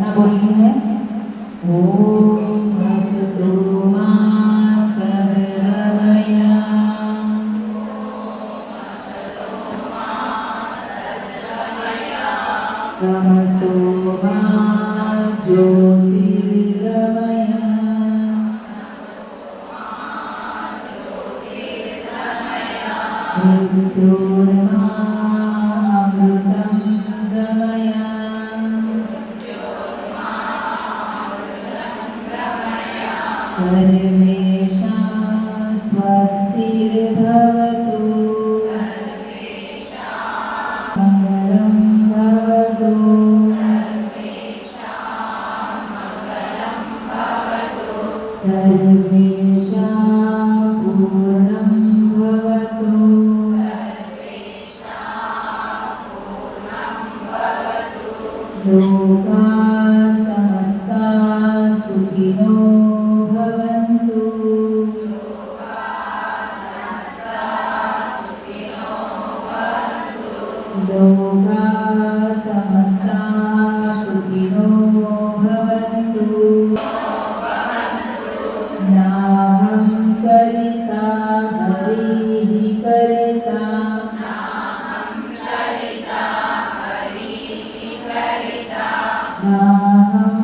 ना बोलनी है ओ। Naham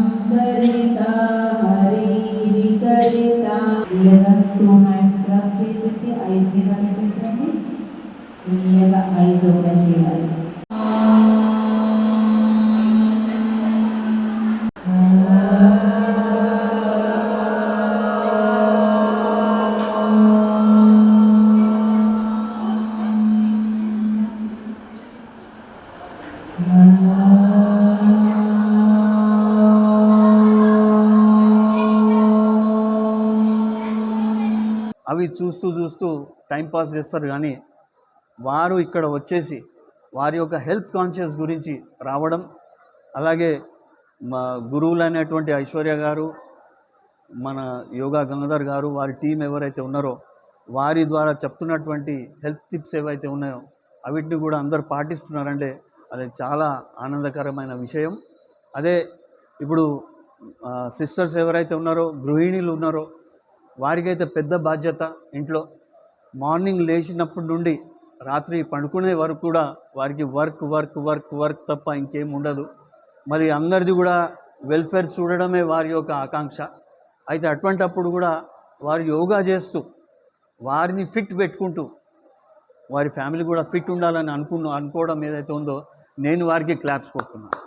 చూస్తూ చూస్తూ టైంపాస్ చేస్తారు కానీ వారు ఇక్కడ వచ్చేసి వారి యొక్క హెల్త్ కాన్షియస్ గురించి రావడం అలాగే మా గురువులైనటువంటి ఐశ్వర్య గారు మన యోగా గంగాధర్ గారు వారి టీం ఎవరైతే ఉన్నారో వారి ద్వారా చెప్తున్నటువంటి హెల్త్ టిప్స్ ఏవైతే ఉన్నాయో అవిటిని కూడా అందరు పాటిస్తున్నారంటే అది చాలా ఆనందకరమైన విషయం. అదే ఇప్పుడు సిస్టర్స్ ఎవరైతే ఉన్నారో గృహిణీలు ఉన్నారో వారికైతే పెద్ద బాధ్యత ఇంట్లో. మార్నింగ్ లేచినప్పటి నుండి రాత్రి పండుకునే వరకు కూడా వారికి వర్క్ వర్క్ వర్క్ వర్క్ తప్ప ఇంకేం ఉండదు. మరి అందరిది కూడా వెల్ఫేర్ చూడడమే వారి యొక్క ఆకాంక్ష. అయితే అటువంటప్పుడు కూడా వారు యోగా చేస్తూ వారిని ఫిట్ పెట్టుకుంటూ వారి ఫ్యామిలీ కూడా ఫిట్ ఉండాలని అనుకున్న అనుకోవడం ఏదైతే ఉందో నేను వారికి క్లాప్స్ కొడుతున్నాను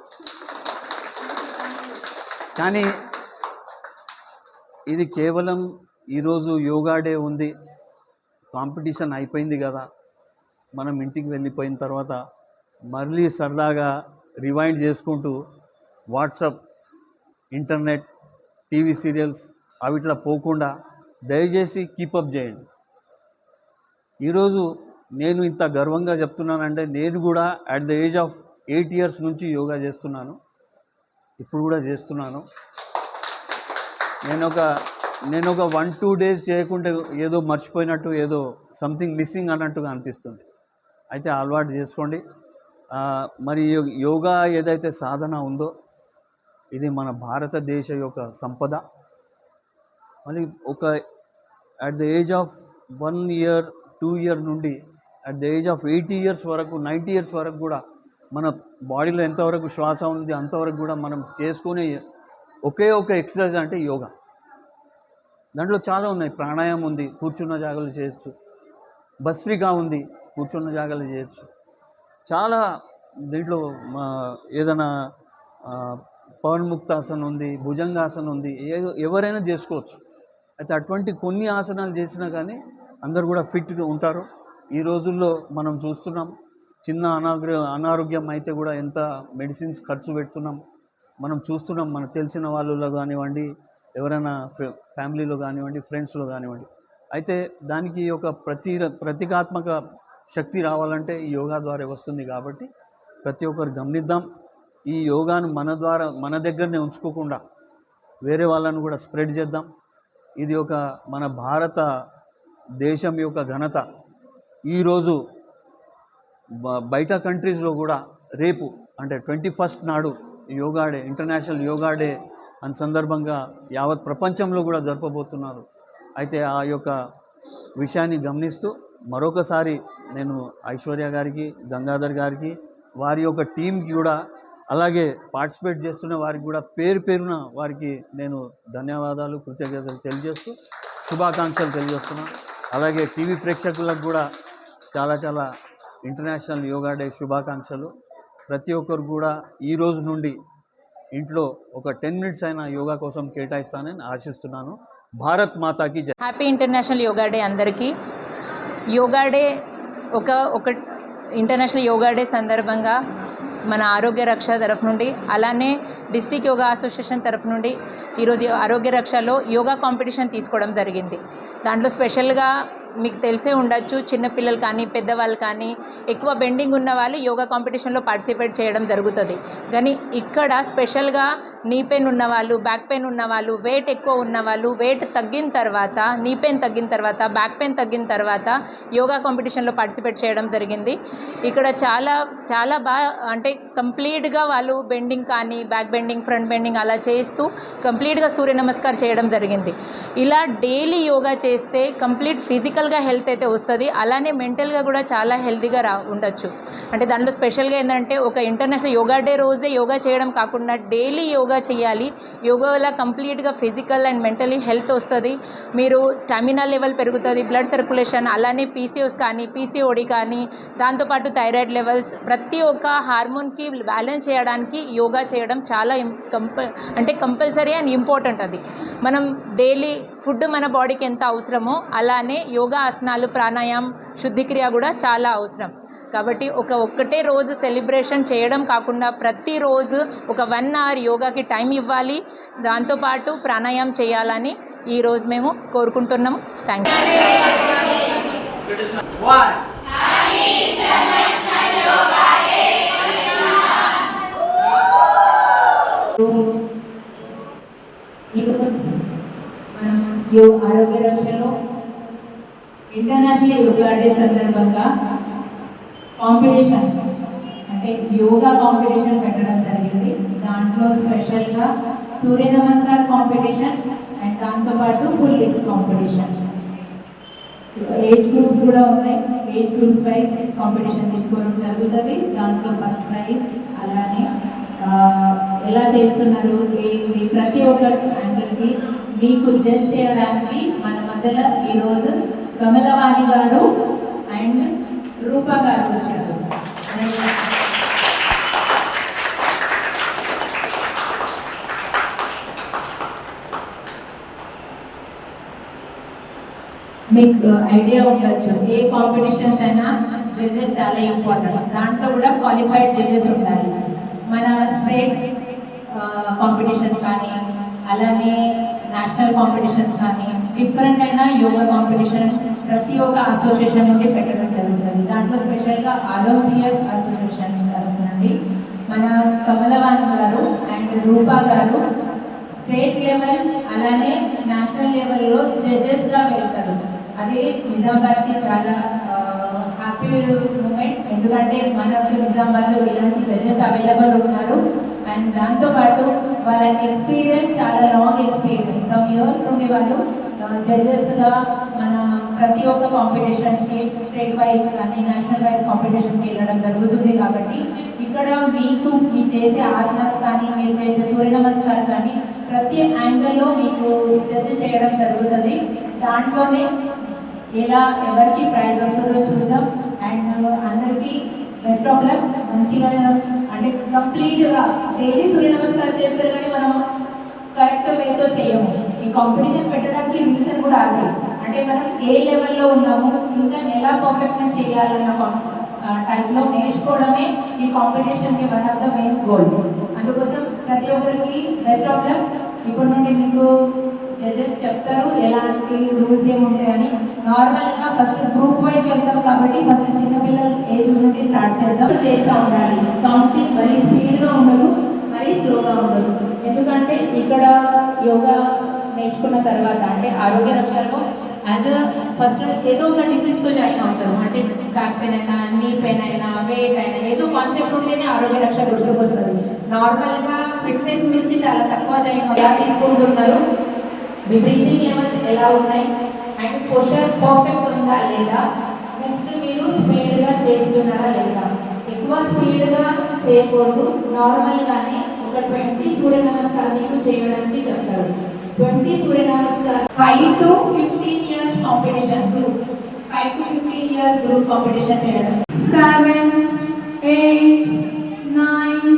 కానీ ఇది కేవలం ఈరోజు యోగా డే ఉంది. కాంపిటీషన్ అయిపోయింది కదా. మనం ఇంటికి వెళ్ళిపోయిన తర్వాత మళ్ళీ సరదాగా రివైండ్ చేసుకుంటూ వాట్సప్ ఇంటర్నెట్ టీవీ సీరియల్స్ అవిట్లా పోకుండా దయచేసి కీపప్ చేయండి. ఈరోజు నేను ఇంత గర్వంగా చెప్తున్నానంటే నేను కూడా at the age of eight years నుంచి యోగా చేస్తున్నాను. ఇప్పుడు కూడా చేస్తున్నాను. నేను ఒక నేను ఒక వన్ టూ డేస్ చేయకుంటే ఏదో మర్చిపోయినట్టు ఏదో సంథింగ్ మిస్సింగ్ అన్నట్టుగా అనిపిస్తుంది. అయితే అలవాటు చేసుకోండి. మరి యో- యోగా ఏదైతే సాధన ఉందో ఇది మన భారతదేశ యొక్క సంపద. మళ్ళీ ఒక at the age of one year two year నుండి at the age of eighty years వరకు నైంటీ ఇయర్స్ వరకు కూడా మన బాడీలో ఎంతవరకు శ్వాస ఉంది అంతవరకు కూడా మనం చేసుకునే ఒకే ఒక ఎక్సర్సైజ్ అంటే యోగా. దాంట్లో చాలా ఉన్నాయి. ప్రాణాయామం ఉంది కూర్చున్న జాగాలు చేయొచ్చు. భస్త్రికా ఉంది కూర్చున్న జాగాలు చేయొచ్చు. చాలా దీంట్లో మా ఏదైనా పవన్ముక్తాసనం ఉంది భుజంగాసనం ఉంది ఎవరైనా చేసుకోవచ్చు. అయితే అటువంటి కొన్ని ఆసనాలు చేసినా కానీ అందరు కూడా ఫిట్గా ఉంటారు. ఈ రోజుల్లో మనం చూస్తున్నాం చిన్న అనాగ్ర అనారోగ్యం అయితే కూడా ఎంత మెడిసిన్స్ ఖర్చు పెడుతున్నాం. మనం చూస్తున్నాం మనకు తెలిసిన వాళ్ళలో కానివ్వండి ఎవరైనా ఫ్యామిలీలో కానివ్వండి ఫ్రెండ్స్లో కానివ్వండి. అయితే దానికి ఒక ప్రతి ప్రతీకాత్మక శక్తి రావాలంటే ఈ యోగా ద్వారా వస్తుంది కాబట్టి ప్రతి ఒక్కరు గమనిద్దాం. ఈ యోగాను మన ద్వారా మన దగ్గరనే ఉంచుకోకుండా వేరే వాళ్ళను కూడా స్ప్రెడ్ చేద్దాం. ఇది ఒక మన భారత దేశం యొక్క ఘనత. ఈరోజు బయట కంట్రీస్లో కూడా రేపు అంటే ట్వంటీ ఫస్ట్ నాడు yoga day international yoga day అని సందర్భంగా యావత్ ప్రపంచంలో కూడా జరపబోతున్నారు. అయితే ఆ యొక్క విషయాన్ని గమనిస్తూ మరొకసారి నేను ఐశ్వర్య గారికి గంగాధర్ గారికి వారి యొక్క టీంకి కూడా అలాగే పార్టిసిపేట్ చేస్తున్న వారికి కూడా పేరు పేరున వారికి నేను ధన్యవాదాలు కృతజ్ఞతలు తెలియజేస్తూ శుభాకాంక్షలు తెలియజేస్తున్నాను అలాగే టీవీ ప్రేక్షకులకు కూడా చాలా చాలా ఇంటర్నేషనల్ యోగా డే శుభాకాంక్షలు. ప్రతి ఒక్కరు కూడా ఈ రోజు నుండి ఇంట్లో ఒక టెన్ మినిట్స్ అయినా యోగా కోసం కేటాయిస్తానని ఆశిస్తున్నాను. భారత్ మాతాకి జై. హ్యాపీ ఇంటర్నేషనల్ యోగా డే అందరికీ. యోగా డే ఒక ఒక ఇంటర్నేషనల్ యోగా డే సందర్భంగా మన ఆరోగ్య రక్ష తరఫు నుండి అలానే డిస్ట్రిక్ట్ యోగా అసోసియేషన్ తరఫు నుండి ఈరోజు ఆరోగ్య రక్షలో యోగా కాంపిటీషన్ తీసుకోవడం జరిగింది. దాంట్లో స్పెషల్గా మీకు తెలిసే ఉండొచ్చు చిన్నపిల్లలు కానీ పెద్దవాళ్ళు కానీ ఎక్కువ బెండింగ్ ఉన్న వాళ్ళు యోగా కాంపిటీషన్లో పార్టిసిపేట్ చేయడం జరుగుతుంది. కానీ ఇక్కడ స్పెషల్గా నీ పెయిన్ ఉన్న వాళ్ళు బ్యాక్ పెయిన్ ఉన్న వాళ్ళు వెయిట్ ఎక్కువ ఉన్న వాళ్ళు వెయిట్ తగ్గిన తర్వాత నీ పెయిన్ తగ్గిన తర్వాత బ్యాక్ పెయిన్ తగ్గిన తర్వాత యోగా కాంపిటీషన్లో పార్టిసిపేట్ చేయడం జరిగింది. ఇక్కడ చాలా చాలా బాగా అంటే కంప్లీట్గా వాళ్ళు బెండింగ్ కానీ బ్యాక్ బెండింగ్ ఫ్రంట్ బెండింగ్ అలా చేస్తూ కంప్లీట్గా సూర్య నమస్కారం చేయడం జరిగింది. ఇలా డైలీ యోగా చేస్తే కంప్లీట్ ఫిజికల్గా హెల్త్ అయితే వస్తుంది. అలానే మెంటల్గా కూడా చాలా హెల్తీగా రా ఉండొచ్చు. అంటే దాంట్లో స్పెషల్గా ఏంటంటే ఒక ఇంటర్నేషనల్ యోగా డే రోజే యోగా చేయడం కాకుండా డైలీ యోగా చేయాలి. యోగా వల్ల కంప్లీట్గా ఫిజికల్ అండ్ మెంటలీ హెల్త్ వస్తుంది. మీరు స్టామినా లెవెల్ పెరుగుతుంది బ్లడ్ సర్క్యులేషన్ అలానే పీసీఓస్ కానీ పీసీఓడి కానీ దాంతోపాటు థైరాయిడ్ లెవెల్స్ ప్రతి ఒక్క హార్మోన్కి బ్యాలెన్స్ చేయడానికి యోగా చేయడం చాలా కంపల్ అంటే కంపల్సరీ అండ్ ఇంపార్టెంట్ అది. మనం డైలీ ఫుడ్ మన బాడీకి ఎంత అవసరమో అలానే యోగా ఆసనాలు ప్రాణాయామం శుద్ధిక్రియ కూడా చాలా అవసరం కాబట్టి ఒక ఒక్కటే రోజు సెలబ్రేషన్ చేయడం కాకుండా ప్రతిరోజు ఒక వన్ అవర్ యోగాకి టైం ఇవ్వాలి దాంతోపాటు ప్రాణాయామం చేయాలని ఈరోజు మేము కోరుకుంటున్నాము థ్యాంక్ యూ ఈరోజు మనం ఆరోగ్య రక్షణలో ఇంటర్నేషనల్ యోగా డే సందర్భంగా కాంపిటీషన్ అంటే యోగా కాంపిటీషన్ పెట్టడం జరిగింది. దాంట్లో స్పెషల్గా సూర్య నమస్కార్ కాంపిటీషన్ అండ్ దాంతోపాటు full lips competition age groups కూడా ఉన్నాయి. ఏజ్ గ్రూప్స్ వైజ్ కాంపిటీషన్ తీసుకోవడం జరుగుతుంది. దాంట్లో ఫస్ట్ ప్రైజ్ అలానే ఎలా చేస్తున్నారు ఏంటి ప్రతి ఒక్కరికి యాంగిల్కి మీకు జడ్జ్ చేయడానికి మన మధ్యలో ఈరోజు కమలవాణి గారు అండ్ రూపా గారు వచ్చారు. మీకు uh, ఐడియా ఉండొచ్చు. ఏ కాంపిటీషన్స్ అయినా జడ్జెస్ చాలా ఇంపార్టెంట్ దాంట్లో కూడా క్వాలిఫైడ్ జడ్జెస్ ఉండాలి. మన స్టేట్ కాంపిటీషన్స్ uh, కానీ అలానే నేషనల్ కాంపిటీషన్స్ కానీ డిఫరెంట్ అయిన యోగా కాంపిటీషన్ ప్రతి ఒక్క అసోసియేషన్ నుండి పెట్టడం జరుగుతుంది. దాంట్లో స్పెషల్గా ఒలింపియక్ అసోసియేషన్ తరఫు మన కమలవాణి గారు అండ్ రూపా గారు స్టేట్ లెవెల్ అలానే నేషనల్ లెవెల్లో జడ్జెస్గా వెళ్తారు. అది నిజామాబాద్కి చాలా హ్యాపీ మూమెంట్ ఎందుకంటే మనకు నిజామాబాద్లో వెళ్ళడానికి జడ్జెస్ అవైలబుల్ ఉన్నారు? అండ్ దాంతోపాటు వాళ్ళ ఎక్స్పీరియన్స్ చాలా లాంగ్ ఎక్స్పీరియన్స్ సమ్ ఇయర్స్ నుండి వాళ్ళు జడ్జెస్గా మన ప్రతి ఒక్క కాంపిటీషన్స్కి స్టేట్ వైజ్ కానీ నేషనల్ వైజ్ కాంపిటీషన్కి వెళ్ళడం జరుగుతుంది కాబట్టి ఇక్కడ మీకు మీరు చేసే ఆసనాస్ కానీ మీరు చేసే సూర్య నమస్కారం కానీ ప్రతి యాంగిల్లో మీకు జడ్జ్ చేయడం జరుగుతుంది. దాంట్లోనే ఎలా ఎవరికి ప్రైజ్ వస్తుందో చూద్దాం. అండ్ అందరికీ బెస్ట్ ఆఫ్ లక్ మంచిగా అంటే కంప్లీట్గా డైలీ సూర్య నమస్కారం చేస్తారు కానీ మనం కరెక్ట్ వేతో చేయము. ఈ కాంపిటీషన్ పెట్టడానికి రీజన్ కూడా అదే. అంటే మనం ఏ లెవెల్లో ఉన్నాము ఇంకా ఎలా పర్ఫెక్ట్నెస్ చేయాలన్న టైంలో నేర్చుకోవడమే ఈ కాంపిటీషన్కి one of the main goal అందుకోసం ప్రతి ఒక్కరికి బెస్ట్ ఆఫ్ లక్ ఇప్పటి నుండి మీకు జడ్జెస్ చెప్తారు ఎలాంటి రూల్స్ ఏముంటాయని నార్మల్గా ఫస్ట్ గ్రూప్ వైజ్ వెళ్తాం కాబట్టి ఫస్ట్ చిన్నపిల్లల ఏజ్ నుండి స్టార్ట్ చేద్దాం. చేస్తూ ఉండాలి. కౌంటింగ్ మరీ స్పీడ్గా ఉండదు మరీ స్లోగా ఉండదు. ఎందుకంటే ఇక్కడ యోగా నేర్చుకున్న తర్వాత అంటే ఆరోగ్య రక్షణలో యాజ్ అ ఫస్ట్ ఏదో ఒక డిసీజ్తో జాయిన్ అవుతారు. అంటే బ్యాక్ పెయిన్ అయినా నీ పెయిన్ అయినా వెయిట్ అయినా ఏదో కాన్సెప్ట్ ఉంటేనే ఆరోగ్య రక్షణ గుర్తుకు వస్తుంది నార్మల్గా ఫిట్నెస్ గురించి చాలా తక్కువ జాయిన్ తీసుకుంటున్నారు. మీ బ్రీతింగ్ లెవెల్స్ ఎలా ఉన్నాయి? అండ్ పోస్టర్ పర్ఫెక్ట్ ఉందా లేదా? నెక్స్ట్ మీరు స్పీడ్గా చేస్తున్నారా లేదా? ఎక్కువ స్పీడ్గా చేయకూడదు. నార్మల్గానే ఒక ట్వంటీ సూర్య నమస్కారం మీకు చేయడానికి చెప్తారు. Twenty Surya Namaskaram. Five to fifteen years competition group five to fifteen years group competition చేయడం. Seven eight nine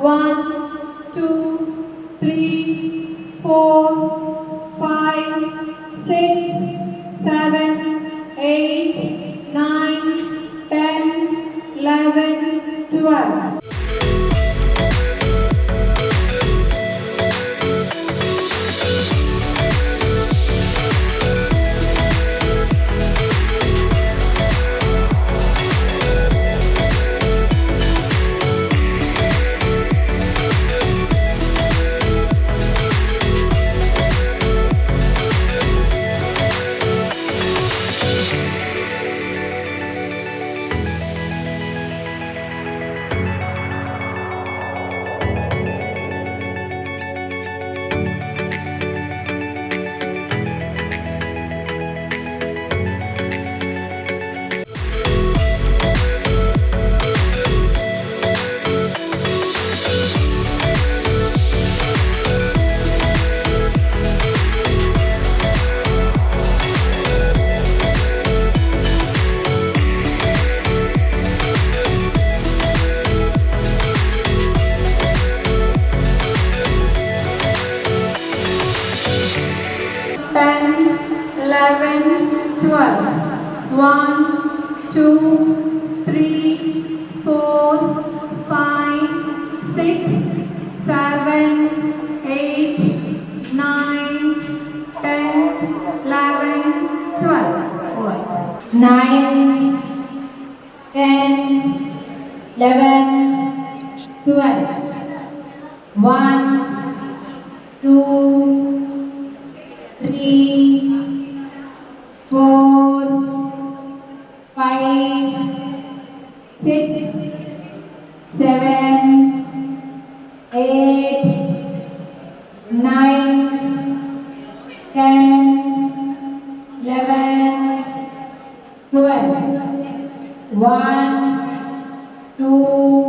One, two, two, 12 1 2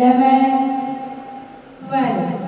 11, 12.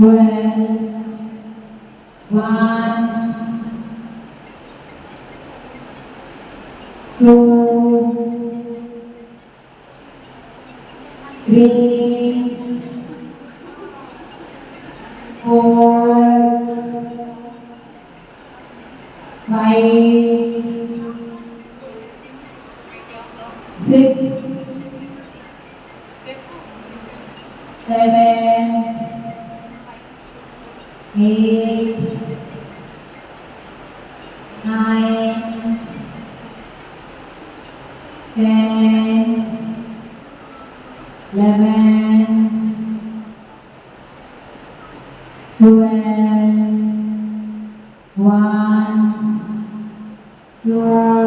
Twelve, one, two, three, 12, 1, 2,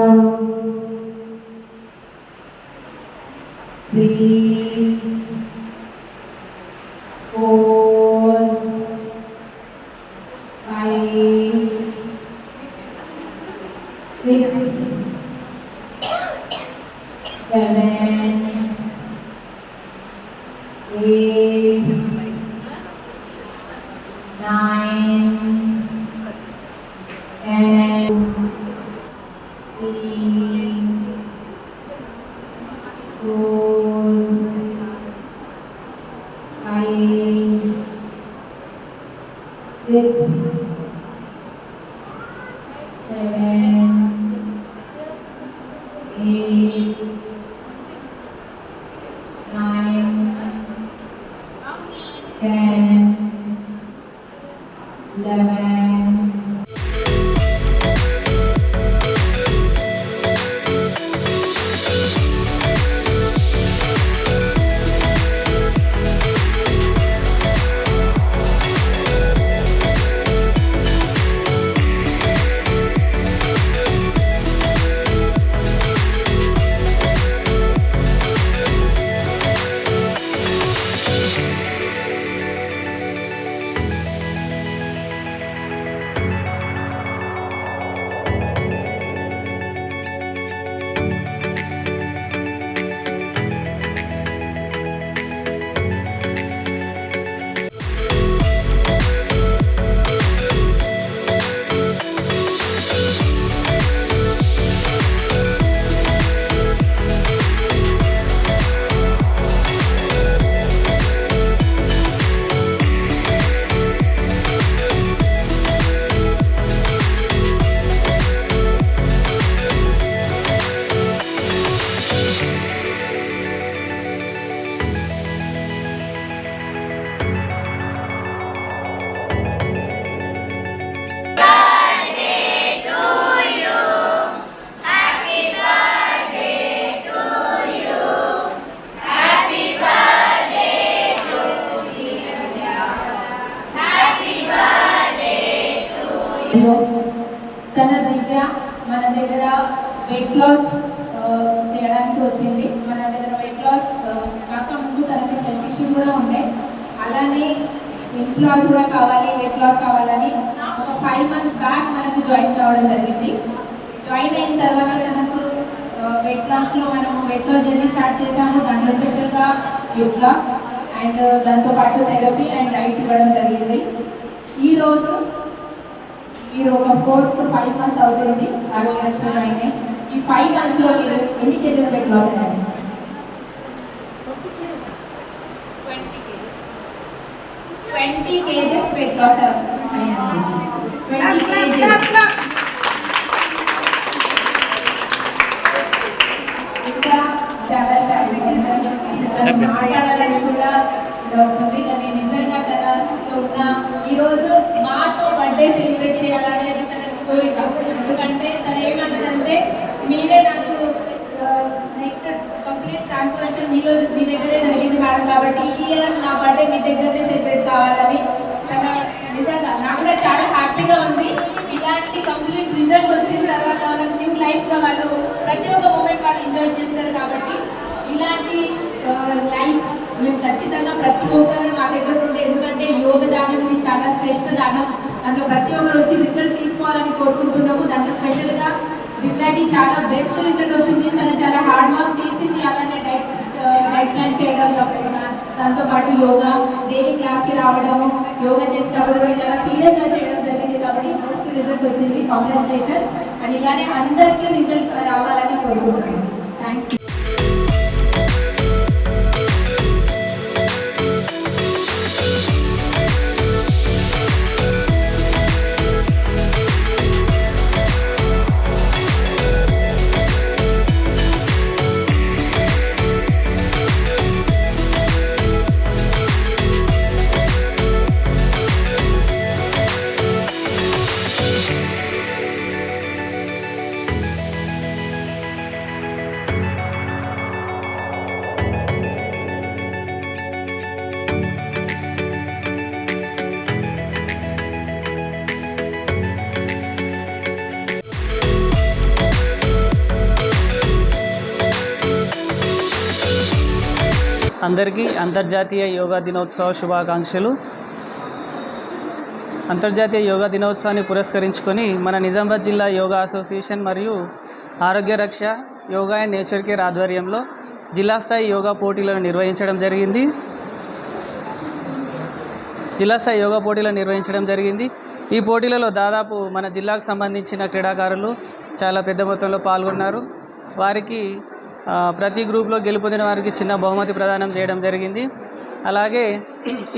five, six, seven, weight loss uh, చేయడానికి వచ్చింది. మన దగ్గర weight loss కాక ముందు తనకి health issue కూడా ఉండే. అలానే ఇంచ్ లాస్ కూడా కావాలి వెయిట్ లాస్ కావాలని ఒక ఫైవ్ మంత్స్ బ్యాక్ మనకు జాయిన్ కావడం జరిగింది. జాయిన్ అయిన తర్వాత తనకు uh, వెయిట్ లాస్లో మనము వెయిట్ లాస్ జర్నీ స్టార్ట్ చేసాము దాంట్లో స్పెషల్గా యోగా అండ్ uh, దాంతో పాటు థెరపీ అండ్ డైట్ ఇవ్వడం జరిగింది. ఈరోజు మీరు ఒక ఫోర్ టు ఫైవ్ మంత్స్ అవుతుంది. ఆరోగ్య రక్షణ అయినాయి ఈ ఫైవ్ మంత్స్లో మీరు ఎన్ని కేజెస్ వెయిట్ లాస్ అయ్యారు ట్వంటీ కేజెస్ వెయిట్ లాస్ అయ్యారు ట్వంటీ కేజెస్ ఇంకా చాలా మాట్లాడాలని కూడా కానీ నిజంగా తనలో ఉన్న ఈరోజు మాతో బర్త్డే సెలబ్రేట్ చేయాలని అది తన కోరిక. ఎందుకంటే తను ఏమన్నదంటే మీరే నాకు నెక్స్ట్ కంప్లీట్ ట్రాన్స్ఫర్మేషన్ మీలో మీ దగ్గరే జరిగింది మేడం కాబట్టి ఈ ఇయర్ నా బర్త్డే మీ దగ్గరనే సెలబ్రేట్ కావాలని నిజంగా నాకు కూడా చాలా హ్యాపీగా ఉంది. ఇలాంటి కంప్లీట్ రిజల్ట్ వచ్చిన తర్వాత వాళ్ళకి న్యూ లైఫ్గా వాళ్ళు ప్రతి ఒక్క మూమెంట్ వాళ్ళు ఎంజాయ్ చేస్తారు కాబట్టి ఇలాంటి లైఫ్ మేము ఖచ్చితంగా ప్రతి ఒక్కరు మా దగ్గర ఉండే ఎందుకంటే యోగ దానం ఇది చాలా శ్రేష్ఠ దానం. అందులో ప్రతి ఒక్కరు వచ్చి రిజల్ట్ తీసుకోవాలని కోరుకుంటున్నాము. దాంట్లో స్పెషల్గా రిప్లైకి చాలా బెస్ట్ రిజల్ట్ వచ్చింది. తను చాలా హార్డ్ వర్క్ చేసింది. అలానే డైట్ డైట్ ప్లాన్ చేయడం దాంతో పాటు యోగా డైలీ క్లాస్కి రావడం యోగా చేసేటప్పుడు కూడా చాలా సీరియస్గా చేయడం జరిగింది కాబట్టి బెస్ట్ రిజల్ట్ వచ్చింది. కాంగ్రాచులేషన్స్ అండ్ ఇలానే అందరికీ రిజల్ట్ రావాలని కోరుకుంటున్నాను. అందరికీ అంతర్జాతీయ యోగా దినోత్సవ శుభాకాంక్షలు. అంతర్జాతీయ యోగా దినోత్సవాన్ని పురస్కరించుకొని మన నిజామాబాద్ జిల్లా యోగా అసోసియేషన్ మరియు ఆరోగ్య రక్ష యోగా అండ్ నేచర్ కేర్ ఆధ్వర్యంలో జిల్లా స్థాయి యోగా పోటీలను నిర్వహించడం జరిగింది. జిల్లా స్థాయి యోగా పోటీలను నిర్వహించడం జరిగింది. ఈ పోటీలలో దాదాపు మన జిల్లాకు సంబంధించిన క్రీడాకారులు చాలా పెద్ద మొత్తంలో పాల్గొన్నారు. వారికి ప్రతి గ్రూప్లో గెలుపొందిన వారికి చిన్న బహుమతి ప్రదానం చేయడం జరిగింది. అలాగే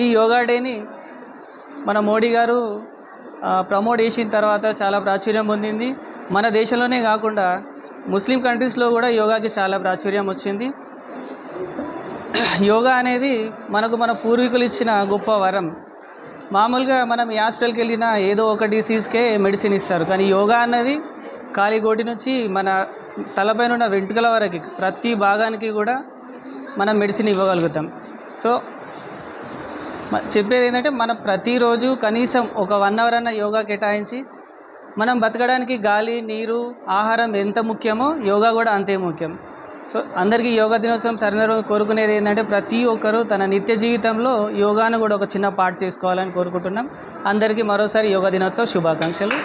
ఈ యోగా డేని మన మోడీ గారు ప్రమోట్ చేసిన తర్వాత చాలా ప్రాచుర్యం పొందింది. మన దేశంలోనే కాకుండా ముస్లిం కంట్రీస్లో కూడా యోగాకి చాలా ప్రాచుర్యం వచ్చింది. యోగా అనేది మనకు మన పూర్వీకులు ఇచ్చిన గొప్ప వరం. మామూలుగా మనం ఈ హాస్పిటల్కి వెళ్ళినా ఏదో ఒక డిసీజ్కే మెడిసిన్ ఇస్తారు. కానీ యోగా అన్నది కాలిగోటి నుంచి మన తలపైన ఉన్న వెంట్రుకల వరకు ప్రతి భాగానికి కూడా మనం మెడిసిన్ ఇవ్వగలుగుతాం. సో చెప్పేది ఏంటంటే మనం ప్రతిరోజు కనీసం ఒక వన్ అవర్ అన్న యోగా కేటాయించి మనం బతకడానికి గాలి నీరు ఆహారం ఎంత ముఖ్యమో యోగా కూడా అంతే ముఖ్యం. సో అందరికీ యోగా దినోత్సవం సరైన కోరుకునేది ఏంటంటే ప్రతి ఒక్కరూ తన నిత్య జీవితంలో యోగాను కూడా ఒక చిన్న పార్ట్ చేసుకోవాలని కోరుకుంటున్నాం. అందరికీ మరోసారి యోగా దినోత్సవ శుభాకాంక్షలు.